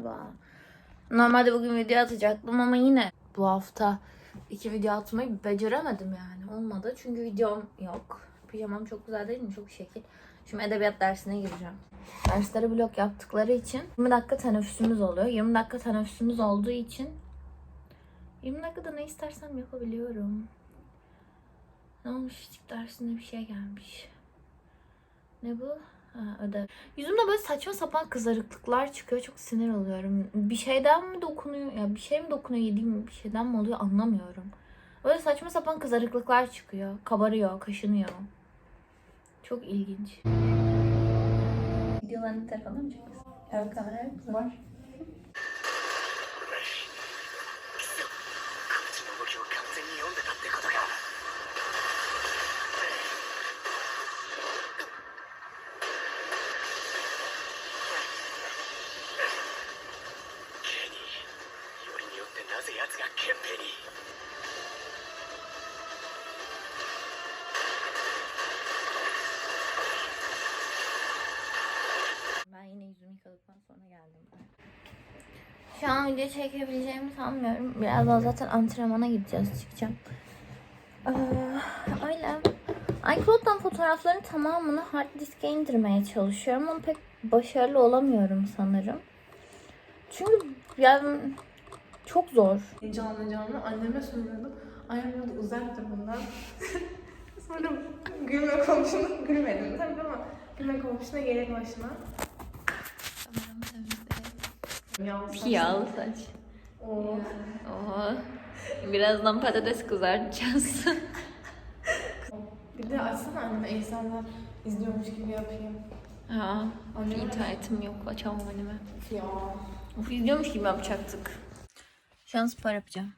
merhaba. Normalde bugün video atacaktım ama yine bu hafta iki video atmayı beceremedim yani. Olmadı çünkü videom yok. Pijamam çok güzel değil mi? Çok şekil. Şimdi edebiyat dersine gireceğim. Derslere blok yaptıkları için 20 dakika teneffüsümüz oluyor. 20 dakika teneffüsümüz olduğu için 20 dakikada ne istersem yapabiliyorum. Ne olmuş fizik dersinde bir şey gelmiş. Ne bu? Ha, ödev. Yüzümde böyle saçma sapan kızarıklıklar çıkıyor. Çok sinir oluyorum. Bir şeyden mi dokunuyor? Ya bir şey mi dokunuyor yediğim bir şeyden mi oluyor anlamıyorum. Böyle saçma sapan kızarıklıklar çıkıyor. Kabarıyor, kaşınıyor. Çok ilginç. Videolarını telefona mı çekiyorsun? Evet kamera var. Kızgın beni. Ben yine yüzümü yıkadıktan sonra geldim. Şu an video çekebileceğimi sanmıyorum. Biraz Birazdan zaten antrenmana gideceğiz. Çıkacağım. Ee, öyle. iCloud'dan fotoğrafların tamamını hard diske indirmeye çalışıyorum ama pek başarılı olamıyorum sanırım. Çünkü yani çok zor. heyecanlanacağımı anneme söylüyordum. Annem diyordu uzak dur bundan. Sonra gülme komşuna gülmedim tabii ama gülme komşuna gelir saç- Yağlı saç. Oo. Oha. Birazdan patates kızartacağız. Bir de açsana anneme insanlar izliyormuş gibi yapayım. ha, internetim yok. Açamam anneme. Ya. Of izliyormuş gibi yapacaktık. Şu an spor yapacağım.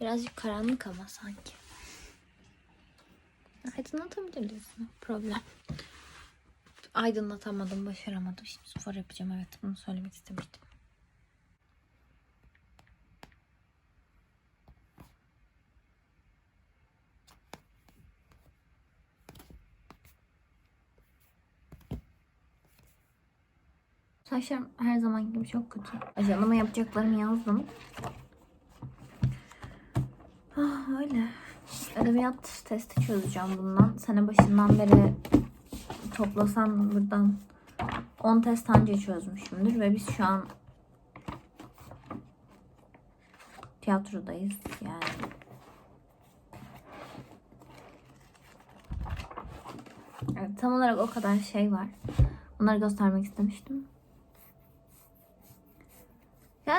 Birazcık karanlık ama sanki. Aydınlatabiliriz. Problem. Aydınlatamadım, başaramadım. Şimdi spor yapacağım. Evet, bunu söylemek istemiştim. Saçlarım her zaman gibi çok kötü. Ajanıma yapacaklarımı yazdım. Ah öyle. Edebiyat testi çözeceğim bundan. Sene başından beri toplasam buradan 10 test anca çözmüşümdür ve biz şu an tiyatrodayız yani. Evet, tam olarak o kadar şey var. Bunları göstermek istemiştim.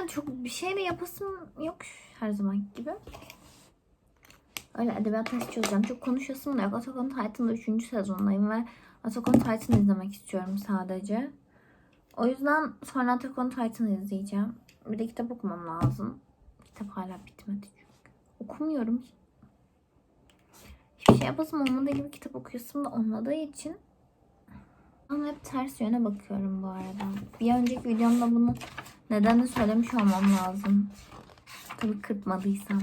Yani çok bir şey de yapasım yok her zaman gibi. Öyle edebiyat testi çözeceğim. Çok konuşasım da yok. Attack on Titan'da 3. sezondayım ve Attack on Titan izlemek istiyorum sadece. O yüzden sonra Attack on Titan izleyeceğim. Bir de kitap okumam lazım. Kitap hala bitmedi çünkü. Okumuyorum. Hiçbir şey yapasım olmadığı gibi kitap okuyasım da olmadığı için ama hep ters yöne bakıyorum bu arada. Bir önceki videomda bunu neden de söylemiş olmam lazım. Tabii kırpmadıysam.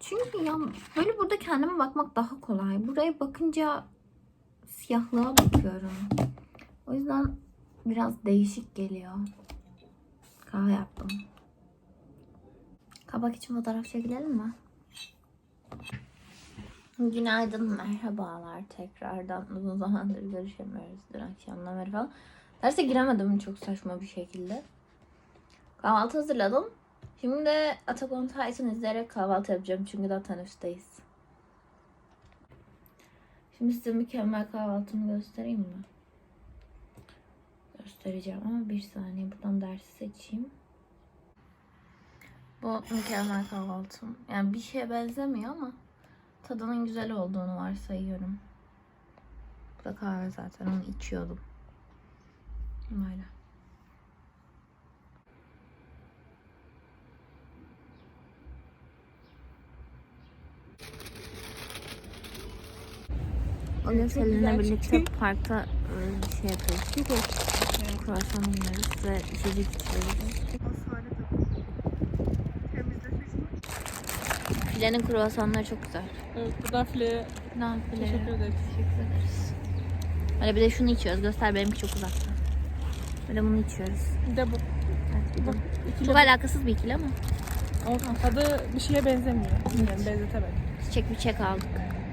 Çünkü ya böyle burada kendime bakmak daha kolay. Buraya bakınca siyahlığa bakıyorum. O yüzden biraz değişik geliyor. Kahve yaptım. Kabak için fotoğraf çekilelim mi? Günaydın, merhabalar tekrardan. Uzun zamandır görüşemiyoruz dün akşamdan beri falan. Derse giremedim çok saçma bir şekilde. Kahvaltı hazırladım. Şimdi de Attack on Titan izleyerek kahvaltı yapacağım çünkü daha teneffüsteyiz. Şimdi size mükemmel kahvaltımı göstereyim mi? Göstereceğim ama bir saniye buradan dersi seçeyim. Bu mükemmel kahvaltım. Yani bir şeye benzemiyor ama tadının güzel olduğunu varsayıyorum. Bu da kahve zaten onu içiyordum. Böyle. Bugün Selin'le birlikte parkta e, şey yapıyoruz. Kruvasan yiyoruz ve içecek içiyoruz. Filenin kruvasanları çok güzel. Evet, bu da file. Nafile. Teşekkür ederiz. Teşekkür ederiz. Öyle bir de şunu içiyoruz. Göster benimki çok uzakta. Bir de bunu içiyoruz. Bir de bu. Evet, bir de. İkili Çok alakasız bir ikili ama. Olsun. Tadı bir şeye benzemiyor. Bilmiyorum benzetemedim. Çiçek bir çek aldık.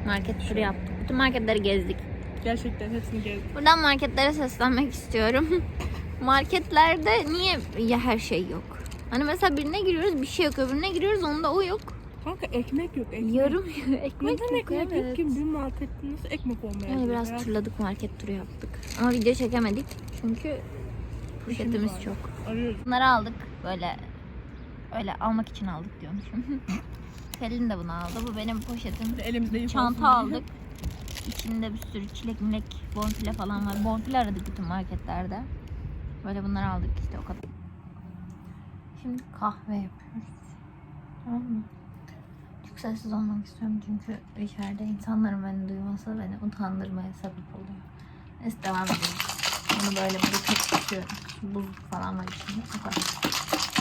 Market turu yaptık. Bütün marketleri gezdik. Gerçekten hepsini gezdim. Buradan marketlere seslenmek istiyorum. Marketlerde niye ya her şey yok? Hani mesela birine giriyoruz bir şey yok, öbürüne giriyoruz onda o yok. Kanka ekmek yok. Ekmek. Yarım ekmek Neden yok. ekmek evet. yok ki? Bir markette nasıl ekmek olmayacak? Yani biraz ya? turladık market turu yaptık. Ama video çekemedik çünkü poşetimiz çok. Arıyoruz. Bunları aldık böyle öyle almak için aldık diyormuşum. Selin de bunu aldı. Bu benim poşetim. Elimizde Çanta aldık. İçinde bir sürü çilek milek bonfile falan var. Bonfile aradık bütün marketlerde. Böyle bunları aldık işte o kadar. Şimdi kahve yapıyoruz. Tamam mı? Çok sessiz olmak istiyorum çünkü içeride insanların beni duyması beni utandırmaya sebep oluyor. Neyse devam edelim. Bunu böyle bırakıp tutuyorum. Buz falan var içinde. O kadar.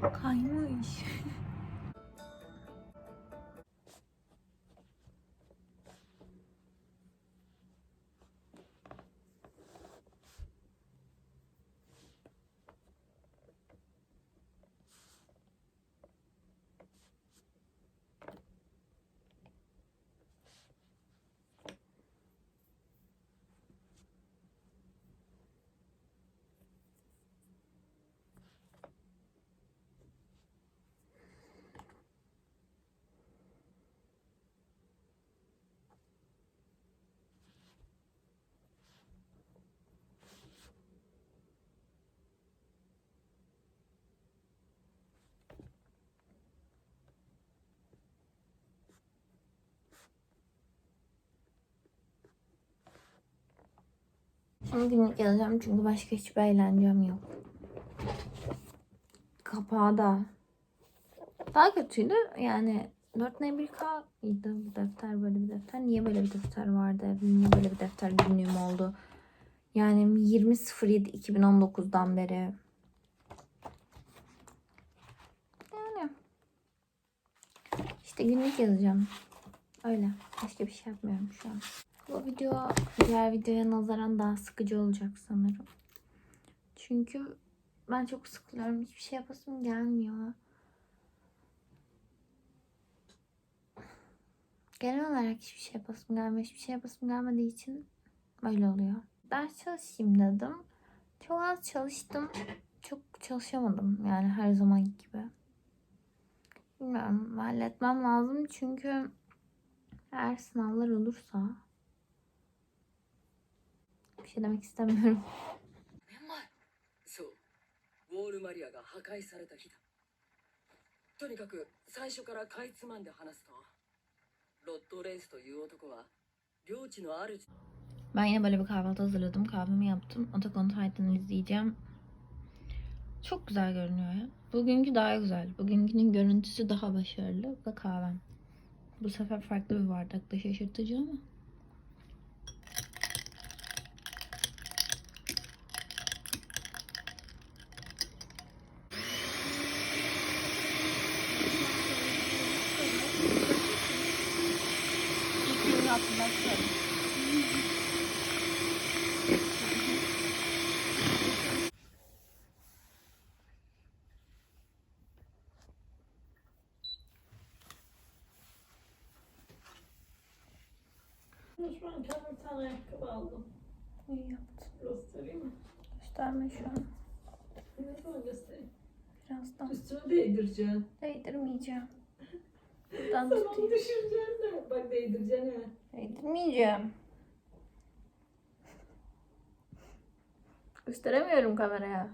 買い物一 Şimdi günlük yazacağım çünkü başka hiçbir eğlencem yok. Kapağı da daha kötüydü. Yani 4 n 1 k idi bu defter böyle bir defter. Niye böyle bir defter vardı? Niye böyle bir defter günlüğüm oldu? Yani 20.07 2019'dan beri. Yani işte günlük yazacağım. Öyle. Başka bir şey yapmıyorum şu an. Bu video diğer videoya nazaran daha sıkıcı olacak sanırım. Çünkü ben çok sıkılıyorum. Hiçbir şey yapasım gelmiyor. Genel olarak hiçbir şey yapasım gelmiyor. Hiçbir şey yapasım gelmediği için böyle oluyor. Ders çalışayım dedim. Çok az çalıştım. Çok çalışamadım yani her zaman gibi. Bilmiyorum halletmem lazım çünkü eğer sınavlar olursa bir şey demek istemiyorum. Ben yine böyle bir kahvaltı hazırladım. Kahvemi yaptım. Atakon Titan'ı izleyeceğim. Çok güzel görünüyor ya. Bugünkü daha güzel. Bugünkünün görüntüsü daha başarılı ve kahvem. Bu sefer farklı bir bardakta şaşırtıcı ama. Şu an kendime bir tane ayakkabı aldım. İyi yaptın. Göstereyim mi? Gösterme şu an. Ne zaman göstereyim? Birazdan. Üstüne değdireceksin. Değdirmeyeceğim. Buradan Sen onu tutayım. düşüreceksin de. Bak değdireceksin ha. Değdirmeyeceğim. Gösteremiyorum kameraya.